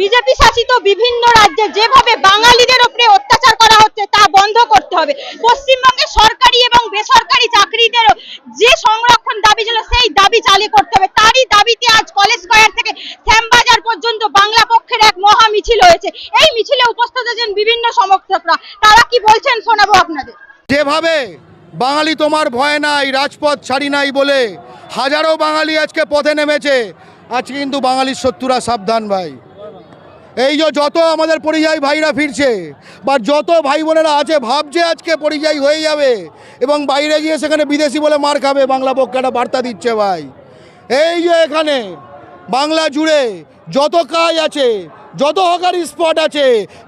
BJP শাসিত বিভিন্ন রাজ্যে যেভাবে বাঙালিদের উপরে অত্যাচার করা হচ্ছে, তা বন্ধ করতে হবে। পশ্চিমবঙ্গে সরকারি এবং বেসরকারি চাকরিদের যে সংরক্ষণ দাবি ছিল, সেই দাবি চালু করতে হবে। তারই দাবিতে আজ কলেজ স্কয়ার থেকে শ্যামবাজার পর্যন্ত বাংলা পক্ষের এক মহা মিছিল হয়েছে। এই মিছিলে উপস্থিত আছেন বিভিন্ন সমর্থকরা। তারা কি বলছেন শোনাবো আপনাদের? যেভাবে বাঙালি তোমার ভয় নাই, রাজপথ ছাড়ি নাই বলে হাজারো বাঙালি আজকে পথে নেমেছে, আজকে কিন্তু বাঙালির শত্রুরা সাবধান ভাই। এই যে যত আমাদের পরিযায়ী ভাইরা ফিরছে বা যত ভাই বোনেরা আছে, ভাবছে আজকে পরিযায়ী হয়ে যাবে এবং বাইরে গিয়ে সেখানে বিদেশি বলে মার খাবে, বাংলা পক্ষে একটা বার্তা দিচ্ছে ভাই। এই যে এখানে বাংলা জুড়ে যত কাজ আছে, যত হকারি স্পট আছে,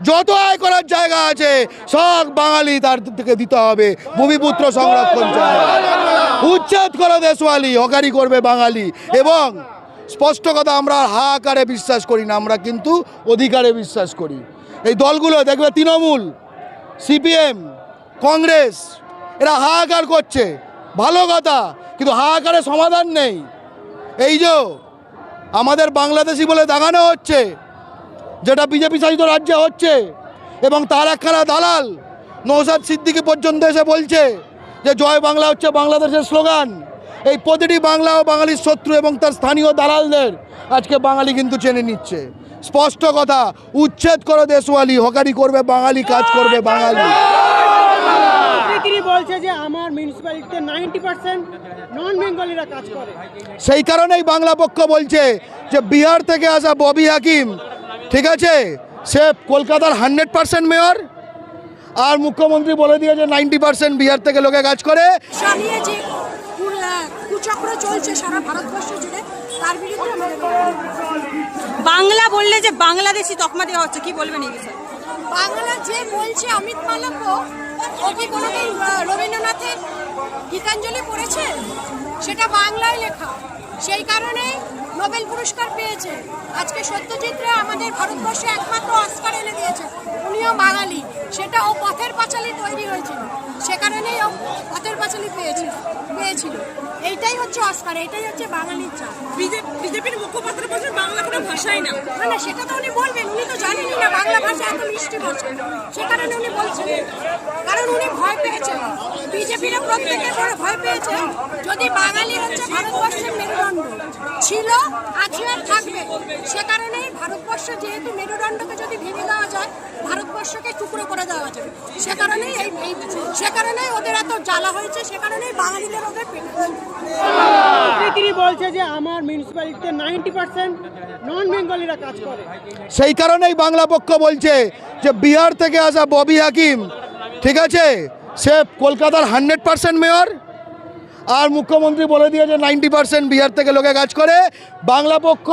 যত আয় করার জায়গা আছে, সব বাঙালি তার থেকে দিতে হবে। ভূমিপুত্র সংরক্ষণ চায়। উচ্ছেদ করো দেশওয়ালি, হকারি করবে বাঙালি এবং স্পষ্ট কথা, আমরা হাহাকারে বিশ্বাস করি না, আমরা কিন্তু অধিকারে বিশ্বাস করি। এই দলগুলো, দেখবে তৃণমূল, সিপিএম, কংগ্রেস, এরা হাহাকার করছে। ভালো কথা, কিন্তু হাহাকারে সমাধান নেই। এই যে আমাদের বাংলাদেশি বলে দেখানো হচ্ছে, যেটা বিজেপি শাসিত রাজ্যে হচ্ছে, এবং তার একখানা দালাল নৌসাদ সিদ্দিকি পর্যন্ত এসে বলছে যে, জয় বাংলা হচ্ছে বাংলাদেশের স্লোগান। এই প্রতিটি বাংলা ও বাঙালির শত্রু এবং তার স্থানীয় দালালদের আজকে বাঙালি কিন্তু চেনে নিচ্ছে। স্পষ্ট কথা উচ্ছেদ করো দেশওয়ালি হকারি করবে বাঙালি কাজ করবে বাঙালি। বলছে যে আমার মিউনিসিপ্যালিটিতে নাইনটি পার্সেন্ট নন বেঙ্গলিরা কাজ করে। সেই কারণেই বাংলা পক্ষ বলছে যে বিহার থেকে আসা ববি হাকিম ঠিক আছে? সে কলকাতার হান্ড্রেড পার্সেন্ট মেয়র আর মুখ্যমন্ত্রী বলে দিয়েছে নাইনটি পার্সেন্ট বিহার থেকে লোকে কাজ করে। কুচক্র চলছে সারা ভারতবর্ষ জুড়ে। তার বিরুদ্ধে বাংলা বললে যে বাংলাদেশি তকমা দেওয়া হচ্ছে কি বলবেন এই বিষয়ে? বাংলা যে বলছে অমিত মালব্য ও কি কোনোদিন রবীন্দ্রনাথের গীতাঞ্জলি পড়েছে? সেটা বাংলায় লেখা। সেই কারণে নোবেল পুরস্কার পেয়েছে। আজকে সত্যজিৎ রে আমাদের ভারতবর্ষে একমাত্র অস্কার এনে দিয়েছে উনিও বাঙালি সেটা ও পথের পাঁচালি তৈরি হয়েছিল। সে কারণেই ও পথের পাঁচালি পেয়েছিল পেয়েছিল। এইটাই হচ্ছে অস্কার এইটাই হচ্ছে বাঙালির চাপ বিজেপির মুখপাত্র বলছেন বাংলা কোনো ভাষাই না। না না সেটা তো উনি বলবেন উনি তো জানেনই না বাংলা ভাষা এত মিষ্টি ভাষা। সে কারণে উনি বলছেন। কারণ উনি ভয় পেয়েছেন। বিজেপির প্রত্যেকে ভয়- ভয় পেয়েছে যদি বাঙালি হচ্ছে ভারতবর্ষের মেরুদণ্ড ছিল আর থাকবে। সে কারণেই ভারতবর্ষ যেহেতু মেরুদণ্ডকে যদি ভেঙে দেওয়া যায় ভারতবর্ষকে টুকরো করে দেওয়া যাবে সে কারণেই এই সে কারণেই ওদের এত জ্বালা হয়েছে সে কারণেই বাঙালিদের ওদের পেটে বলছে যে আমার মিউনিসিপ্যালিটিতে নাইনটি পার্সেন্ট নন বেঙ্গলিরা কাজ করে। সেই কারণেই বাংলা পক্ষ বলছে যে বিহার থেকে আসা ববি হাকিম ঠিক আছে? সে কলকাতার হান্ড্রেড পার্সেন্ট মেয়র আর মুখ্যমন্ত্রী বলে দিয়েছে নাইনটি পার্সেন্ট বিহার থেকে লোকে কাজ করে। বাংলা পক্ষ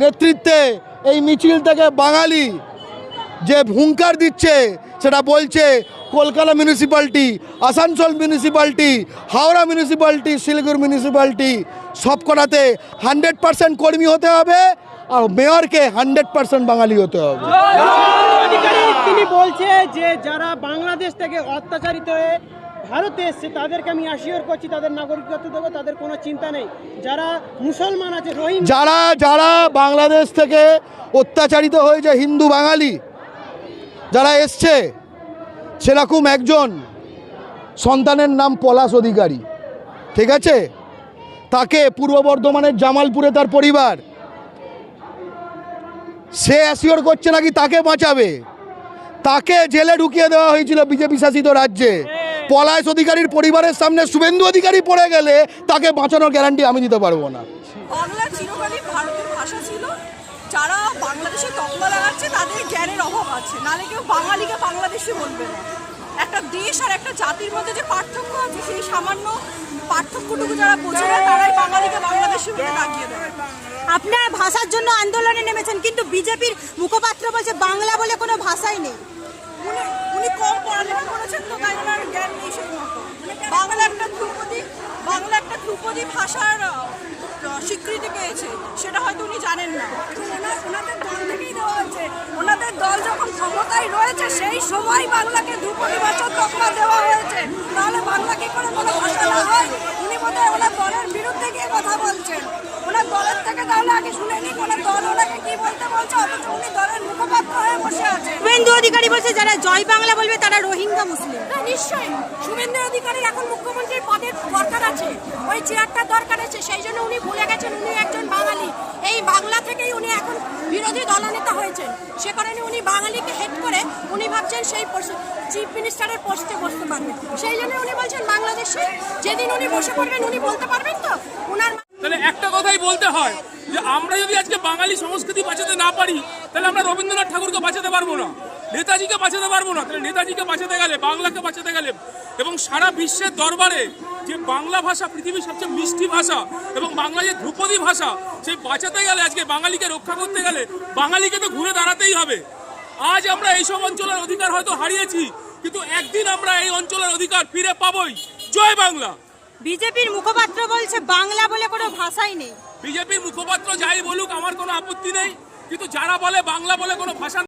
নেতৃত্বে এই মিছিল থেকে বাঙালি যে হুঙ্কার দিচ্ছে সেটা বলছে Kolkata municipality Asansol municipality Howrah municipality Siliguri municipality সব কটাতে হান্ড্রেড পার্সেন্ট কর্মী হতে হবে আর মেয়রকে হান্ড্রেড পার্সেন্ট বাঙালি হতে হবে। তিনি বলছে যে যারা বাংলাদেশ থেকে অত্যাচারিত হয়ে ভারতে এসছে তাদেরকে আমি অ্যাসিওর করছি তাদের নাগরিকত্ব দেবো তাদের কোনো চিন্তা নেই। যারা মুসলমান আছে রোহিঙ্গা যারা যারা বাংলাদেশ থেকে অত্যাচারিত হয়েছে হিন্দু বাঙালি যারা এসছে, সেরকম একজন সন্তানের নাম পলাশ অধিকারী, ঠিক আছে? তাকে পূর্ব বর্ধমানের জামালপুরে তার পরিবার, সে অ্যাসিওর করছে নাকি তাকে বাঁচাবে? তাকে জেলে ঢুকিয়ে দেওয়া হয়েছিল বিজেপি শাসিত রাজ্যে। পলাশ অধিকারীর পরিবারের সামনে শুভেন্দু অধিকারী পড়ে গেলে তাকে বাঁচানোর গ্যারান্টি আমি দিতে পারব না। যারা বাংলাদেশে তকমা লাগাচ্ছে তাদের জ্ঞানের অভাব আছে। নালে কেউ বাঙালিকে বাংলাদেশি বলবে না। একটা দেশ আর একটা জাতির মধ্যে যে পার্থক্য আছে সেই সামান্য পার্থক্যটুকু যারা বোঝে না তারাই বাঙালিকে বাংলাদেশি বলে দাগিয়ে দেয়। আপনারা ভাষার জন্য আন্দোলনে নেমেছেন কিন্তু বিজেপির মুখপাত্র বলছে বাংলা বলে কোনো ভাষাই নেই। উনি উনি কম পড়ালেখা করেছেন তো তাই ওনার জ্ঞান নেই সেই মতো। বাংলা একটা ধ্রুপদী। বাংলা একটা ধ্রুপদী ভাষার স্বীকৃতি পেয়েছে সেটা হয়তো উনি জানেন না। ওনাদের দল থেকেই দেওয়া হয়েছে। ওনাদের দল যখন ক্ষমতায় রয়েছে সেই সময় বাংলাকে ধ্রুপদী ভাষা তকমা দেওয়া হয়েছে। তাহলে বাংলা কি করে কোনো ভাষা না হয়? উনি বোধহয় ওনার দলের বিরুদ্ধে গিয়ে কথা বলছেন। ওনার দলের থেকে তাহলে আগে শুনে নিন ওনার দল ওনাকে কি বলতে বলছে অথচ উনি দলের নিরপেক্ষ হয়ে বসে আছে শুভেন্দু অধিকারী বলছে যারা জয় বাংলা বলবে তারা রোহিঙ্গা মুসলিম। হ্যাঁ নিশ্চয়ই। শুভেন্দু অধিকারী এখন মুখ্যমন্ত্রীর পদের আছে। ওই চেয়ারটার দরকার আছে সেই জন্য উনি ভুলে গেছেন, উনি একজন বাঙালি। এই বাংলা থেকেই উনি এখন বিরোধী দলনেতা হয়েছেন। সে কারণে উনি বাঙালিকে হেড করে উনি ভাবছেন সেই চিফ মিনিস্টারের পোস্টে বসতে পারবেন সেই জন্য উনি বলছেন, বাংলাদেশে যেদিন উনি বসে পড়বেন, উনি বলতে পারবেন তো? উনার তাহলে একটা কথাই বলতে হয়, যে আমরা যদি আজকে বাঙালি সংস্কৃতি বাঁচাতে না পারি, তাহলে আমরা রবীন্দ্রনাথ ঠাকুরকে বাঁচাতে পারব না। নেতাজিকে বাঁচাতে পারব না। তাহলে নেতাজিকে বাঁচাতে গেলে বাংলাকে বাঁচাতে গেলে এবং সারা বিশ্বের দরবারে যে বাংলা ভাষা পৃথিবীর সবচেয়ে মিষ্টি ভাষা এবং বাংলা যে ধ্রুপদী ভাষা সেই বাঁচাতে গেলে আজকে বাঙালিকে রক্ষা করতে গেলে বাঙালিকে তো ঘুরে দাঁড়াতেই হবে। আজ আমরা এইসব অঞ্চলের অধিকার হয়তো হারিয়েছি কিন্তু একদিন আমরা এই অঞ্চলের অধিকার ফিরে পাবোই। জয় বাংলা! বিজেপির মুখপাত্র বলছে বাংলা বলে কোনো ভাষাই নেই। বিজেপির মুখপাত্র যাই বলুক আমার কোনো আপত্তি নেই কিন্তু যারা বলে বাংলা বলে কোনো ভাষা